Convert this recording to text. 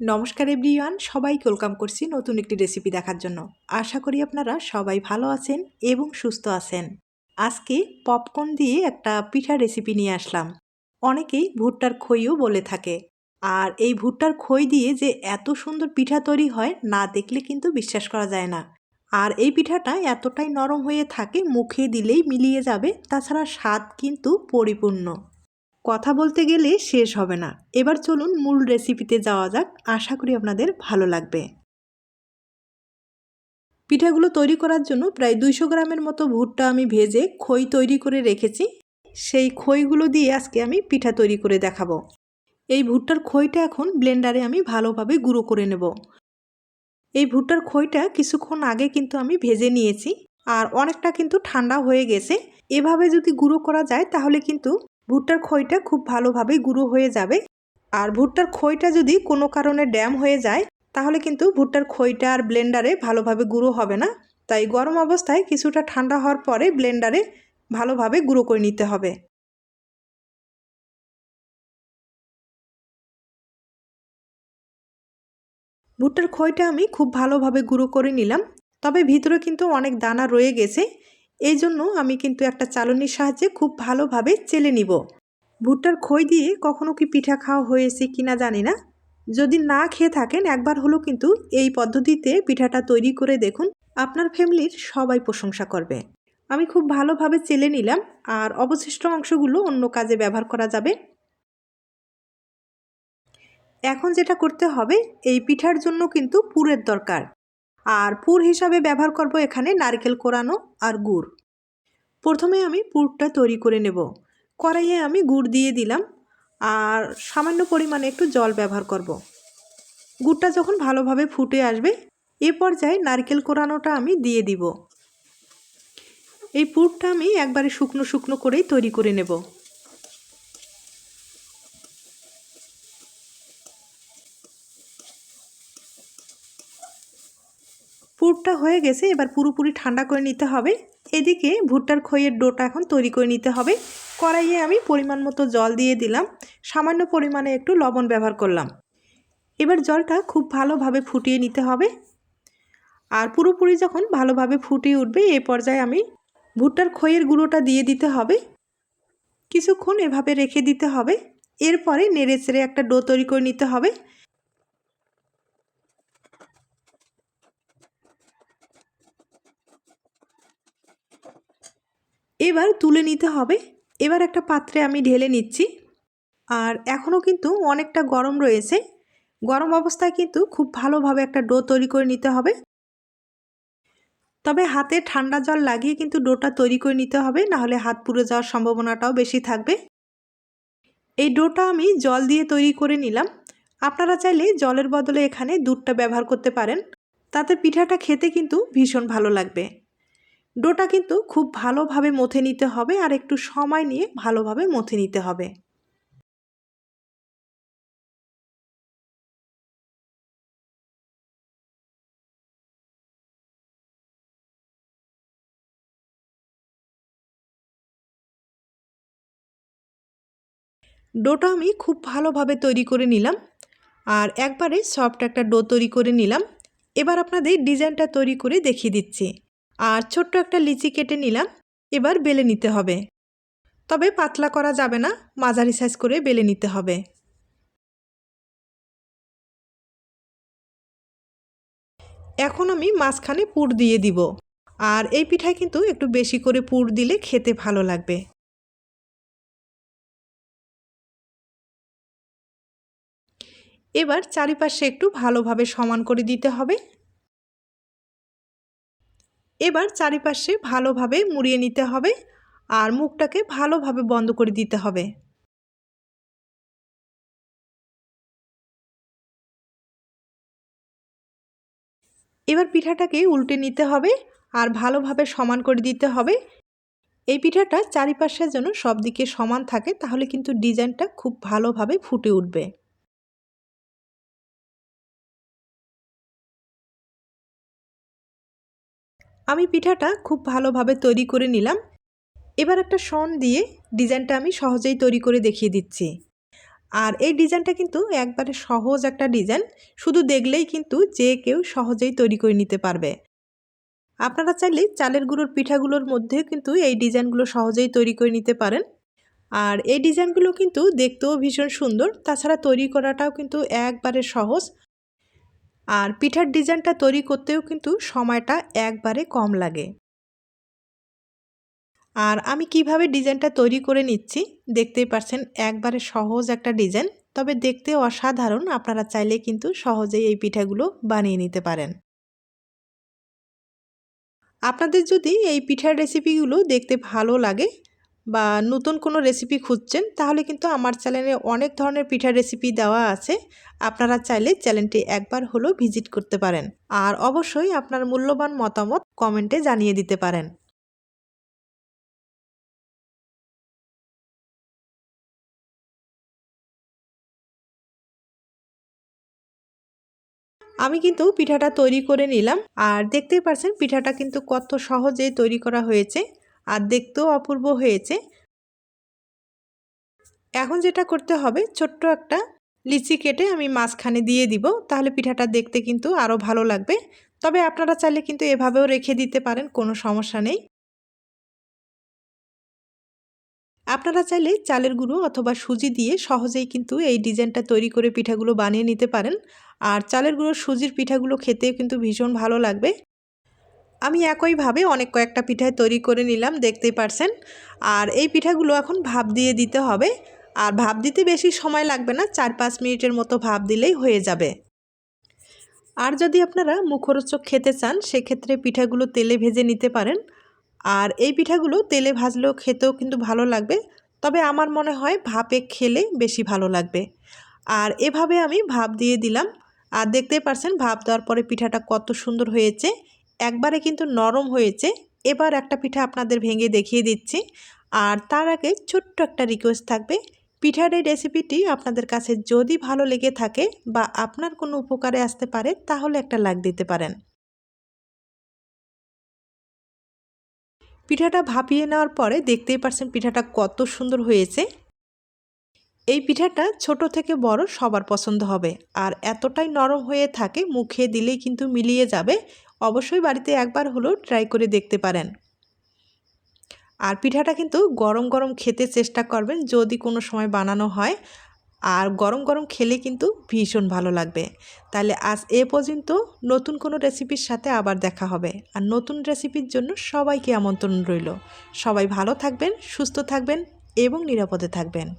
নমস্কার এভরিওয়ান, সবাইকে ওয়েলকাম করছি নতুন একটি রেসিপি দেখার জন্য। আশা করি আপনারা সবাই ভালো আছেন এবং সুস্থ আছেন। আজকে পপকর্ন দিয়ে একটা পিঠা রেসিপি নিয়ে আসলাম। অনেকেই ভুট্টার খইও বলে থাকে। আর এই ভুট্টার খই দিয়ে যে এত সুন্দর পিঠা তৈরি হয়, না দেখলে কিন্তু বিশ্বাস করা যায় না। আর এই পিঠাটা এতটাই নরম হয়ে থাকে, মুখে দিলেই মিলিয়ে যাবে, তাছাড়া স্বাদ কিন্তু পরিপূর্ণ। কথা বলতে গেলে শেষ হবে না। এবার চলুন মূল রেসিপিতে যাওয়া যাক। আশা করি আপনাদের ভালো লাগবে। পিঠাগুলো তৈরি করার জন্য প্রায় দুইশো গ্রামের মতো ভুট্টা আমি ভেজে খই তৈরি করে রেখেছি। সেই খইগুলো দিয়ে আজকে আমি পিঠা তৈরি করে দেখাবো। এই ভুট্টার খইটা এখন ব্লেন্ডারে আমি ভালোভাবে গুঁড়ো করে নেব। এই ভুট্টার খইটা কিছুক্ষণ আগে কিন্তু আমি ভেজে নিয়েছি। আর অনেকটা কিন্তু ঠান্ডা হয়ে গেছে। এভাবে যদি গুঁড়ো করা যায় তাহলে কিন্তু ভুট্টার খইটা খুব ভালোভাবে গুঁড়ো হয়ে যাবে। আর ভুট্টার খইটা যদি কোনো কারণে ড্যাম হয়ে যায়, তাহলে কিন্তু ভুট্টার খইটা আর ব্লেন্ডারে ভালোভাবে গুঁড়ো হবে না। তাই গরম অবস্থায় কিছুটা ঠান্ডা হওয়ার পরে ব্লেন্ডারে ভালোভাবে গুঁড়ো করে নিতে হবে। ভুট্টার খইটা আমি খুব ভালোভাবে গুঁড়ো করে নিলাম। তবে ভিতরে কিন্তু অনেক দানা রয়ে গেছে। এই জন্য আমি কিন্তু একটা চালনির সাহায্যে খুব ভালোভাবে চেলে নিব। ভুট্টার খই দিয়ে কখনো কি পিঠা খাওয়া হয়েছে কিনা জানি না। যদি না খেয়ে থাকেন, একবার হলো কিন্তু এই পদ্ধতিতে পিঠাটা তৈরি করে দেখুন, আপনার ফ্যামিলির সবাই প্রশংসা করবে। আমি খুব ভালোভাবে চেলে নিলাম, আর অবশিষ্ট অংশগুলো অন্য কাজে ব্যবহার করা যাবে। এখন যেটা করতে হবে, এই পিঠার জন্য কিন্তু পুরের দরকার। আর পুর হিসাবে ব্যবহার করব এখানে নারকেল কোরানো আর গুড়। প্রথমে আমি পুরটা তৈরি করে নেব। কড়াইয়ে আমি গুড় দিয়ে দিলাম আর সামান্য পরিমাণে একটু জল ব্যবহার করব। গুড়টা যখন ভালোভাবে ফুটে আসবে, এ পর্যায়ে নারকেল কোরানোটা আমি দিয়ে দিব। এই পুরটা আমি একবারে শুকনো শুকনো করেই তৈরি করে নেব। পুরটা হয়ে গেছে, এবার পুরোপুরি ঠান্ডা করে নিতে হবে। এদিকে ভুট্টার খইয়ের ডোটা এখন তৈরি করে নিতে হবে। কড়াইয়ে আমি পরিমাণ মতো জল দিয়ে দিলাম, সামান্য পরিমাণে একটু লবণ ব্যবহার করলাম। এবার জলটা খুব ভালোভাবে ফুটিয়ে নিতে হবে। আর পুরোপুরি যখন ভালোভাবে ফুটিয়ে উঠবে, এ পর্যায়ে আমি ভুট্টার খইয়ের গুঁড়োটা দিয়ে দিতে হবে। কিছুক্ষণ এভাবে রেখে দিতে হবে। এরপরে নেড়ে চেড়ে একটা ডো তৈরি করে নিতে হবে। এবার তুলে নিতে হবে। এবার একটা পাত্রে আমি ঢেলে নিচ্ছি। আর এখনও কিন্তু অনেকটা গরম রয়েছে। গরম অবস্থায় কিন্তু খুব ভালোভাবে একটা ডো তৈরি করে নিতে হবে। তবে হাতে ঠান্ডা জল লাগিয়ে কিন্তু ডোটা তৈরি করে নিতে হবে, নাহলে হাত পুড়ে যাওয়ার সম্ভাবনাটাও বেশি থাকবে। এই ডোটা আমি জল দিয়ে তৈরি করে নিলাম। আপনারা চাইলে জলের বদলে এখানে দুধটা ব্যবহার করতে পারেন। তাতে পিঠাটা খেতে কিন্তু ভীষণ ভালো লাগবে। ডোটা কিন্তু খুব ভালোভাবে মথে নিতে হবে আর একটু সময় নিয়ে ভালোভাবে মথে নিতে হবে। ডোটা আমি খুব ভালোভাবে তৈরি করে নিলাম আর একবারে সফট একটা ডো তৈরি করে নিলাম। এবার আপনাদের ডিজাইনটা তৈরি করে দেখিয়ে দিচ্ছি। আর ছোট্ট একটা লিচি কেটে নিলাম, এবার বেলে নিতে হবে। তবে পাতলা করা যাবে না, মাঝারি সাইজ করে বেলে নিতে হবে। এখন আমি মাঝখানে পুর দিয়ে দিব, আর এই পিঠায় কিন্তু একটু বেশি করে পুর দিলে খেতে ভালো লাগবে। এবার চারিপাশে একটু ভালোভাবে সমান করে দিতে হবে। এবার চারিপাশে ভালোভাবে মুড়িয়ে নিতে হবে আর মুখটাকে ভালোভাবে বন্ধ করে দিতে হবে। এবার পিঠাটাকে উল্টে নিতে হবে আর ভালোভাবে সমান করে দিতে হবে। এই পিঠাটা চারিপাশের জন্য সব দিকে সমান থাকে তাহলে কিন্তু ডিজাইনটা খুব ভালোভাবে ফুটে উঠবে। আমি পিঠাটা খুব ভালোভাবে তৈরি করে নিলাম। এবার একটা শন দিয়ে ডিজাইনটা আমি সহজেই তৈরি করে দেখিয়ে দিচ্ছি। আর এই ডিজাইনটা কিন্তু একবারে সহজ একটা ডিজাইন। শুধু দেখলেই কিন্তু যে কেউ সহজেই তৈরি করে নিতে পারবে। আপনারা চাইলে চালের গুঁড়োর পিঠাগুলোর মধ্যে কিন্তু এই ডিজাইনগুলো সহজেই তৈরি করে নিতে পারেন। আর এই ডিজাইনগুলো কিন্তু দেখতেও ভীষণ সুন্দর। তাছাড়া তৈরি করাটাও কিন্তু একবারে সহজ। আর পিঠার ডিজাইনটা তৈরি করতেও কিন্তু সময়টা একবারে কম লাগে। আর আমি কীভাবে ডিজাইনটা তৈরি করে নিচ্ছি, দেখতেই পাচ্ছেন একবারে সহজ একটা ডিজাইন, তবে দেখতে অসাধারণ, আপনারা চাইলে কিন্তু সহজেই এই পিঠাগুলো বানিয়ে নিতে পারেন। আপনাদের যদি এই পিঠার রেসিপিগুলো দেখতে ভালো লাগে বা নতুন কোনো রেসিপি খুঁজছেন, তাহলে কিন্তু আমার চ্যানেলে অনেক ধরনের পিঠার রেসিপি দেওয়া আছে। আপনারা চাইলে চ্যানেলটি একবার হলেও ভিজিট করতে পারেন। আর অবশ্যই আপনার মূল্যবান মতামত কমেন্টে জানিয়ে দিতে পারেন। আমি কিন্তু পিঠাটা তৈরি করে নিলাম। আর দেখতেই পারছেন, পিঠাটা কিন্তু কত সহজে তৈরি করা হয়েছে। আর দেখতেও অপূর্ব হয়েছে। এখন যেটা করতে হবে, ছোট্ট একটা লিচি কেটে আমি মাঝখানে দিয়ে দিব। তাহলে পিঠাটা দেখতে কিন্তু আরও ভালো লাগবে। তবে আপনারা চাইলে কিন্তু এভাবেও রেখে দিতে পারেন, কোনো সমস্যা নেই। আপনারা চাইলে চালের গুঁড়ো অথবা সুজি দিয়ে সহজেই কিন্তু এই ডিজাইনটা তৈরি করে পিঠাগুলো বানিয়ে নিতে পারেন। আর চালের গুঁড়ো সুজির পিঠাগুলো খেতেও কিন্তু ভীষণ ভালো লাগবে। আমি একইভাবে অনেক কয়েকটা পিঠায় তৈরি করে নিলাম, দেখতেই পারছেন। আর এই পিঠাগুলো এখন ভাপ দিয়ে দিতে হবে। আর ভাপ দিতে বেশি সময় লাগবে না চার পাঁচ মিনিটের মতো ভাপ দিলেই হয়ে যাবে। আর যদি আপনারা মুখরোচক খেতে চান, সেক্ষেত্রে পিঠাগুলো তেলে ভেজে নিতে পারেন। আর এই পিঠাগুলো তেলে ভাজলেও খেতেও কিন্তু ভালো লাগবে। তবে আমার মনে হয় ভাপে খেলে বেশি ভালো লাগবে। আর এভাবে আমি ভাপ দিয়ে দিলাম। আর দেখতেই পারছেন, ভাপ দেওয়ার পরে পিঠাটা কত সুন্দর হয়েছে। একবারে কিন্তু নরম হয়েছে। এবার একটা পিঠা আপনাদের ভেঙে দেখিয়ে দিচ্ছি। আর তার আগে ছোট্ট একটা রিকোয়েস্ট থাকবে। পিঠার এই রেসিপিটি আপনাদের কাছে যদি ভালো লেগে থাকে বা আপনার কোনো উপকারে আসতে পারে, তাহলে একটা লাগ দিতে পারেন। পিঠাটা ভাপিয়ে নেওয়ার পরে দেখতেই পারছেন পিঠাটা কত সুন্দর হয়েছে। এই পিঠাটা ছোট থেকে বড় সবার পছন্দ হবে। আর এতটাই নরম হয়ে থাকে, মুখে দিলেই কিন্তু মিলিয়ে যাবে। অবশ্যই বাড়িতে একবার হলেও ট্রাই করে দেখতে পারেন। আর পিঠাটা কিন্তু গরম গরম খেতে চেষ্টা করবেন যদি কোনো সময় বানানো হয়। আর গরম গরম খেলে কিন্তু ভীষণ ভালো লাগবে। তাহলে আজ এ পর্যন্ত, নতুন কোনো রেসিপির সাথে আবার দেখা হবে। আর নতুন রেসিপির জন্য সবাইকে আমন্ত্রণ রইল। সবাই ভালো থাকবেন, সুস্থ থাকবেন এবং নিরাপদে থাকবেন।